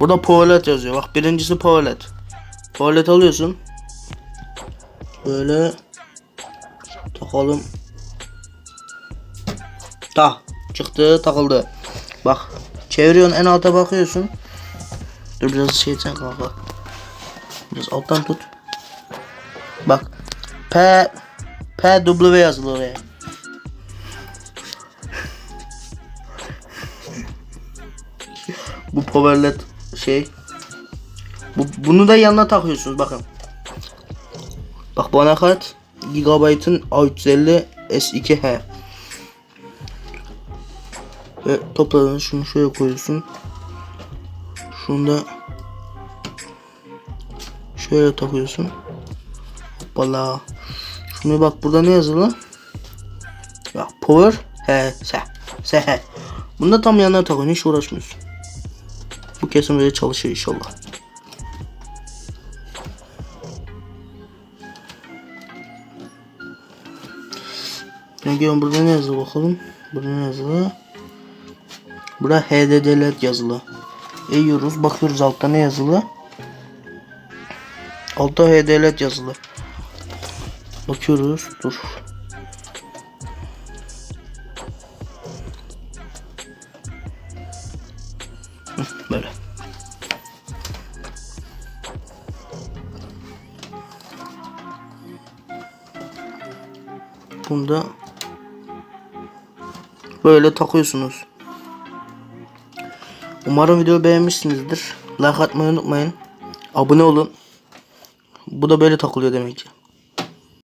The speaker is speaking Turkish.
Burada powerlet yazıyor. Bak birincisi powerlet. Powerlet alıyorsun. Böyle takalım. Ta çıktı takıldı. Bak çeviriyorsun en alta bakıyorsun. Dur biraz şey sen kanka. Biraz alttan tut. Bak P P W yazılı oraya. Bu powerlet şey. Bu, bunu da yanına takıyorsunuz bakın. Bak bu anakart Gigabyte'ın A350 S2H. Ve topladığınız şunu şöyle koyuyorsun. Şunu da şöyle takıyorsun. Hoppala. Şunu bak burada ne yazılı? Ya power he se se he. Bunu da tam yanına takıyorsun hiç uğraşmıyorsun. Bu kesin böyle çalışır inşallah. Geliyorum burada ne yazılı bakalım. Burada ne yazılı? Burada HDD'ler yazılı. Eğiyoruz bakıyoruz altta ne yazılı. Altta HDLED yazılı. Bakıyoruz. Dur. Böyle. Bunda böyle takıyorsunuz. Umarım videoyu beğenmişsinizdir. Like atmayı unutmayın. Abone olun. Bu da böyle takılıyor demek ki.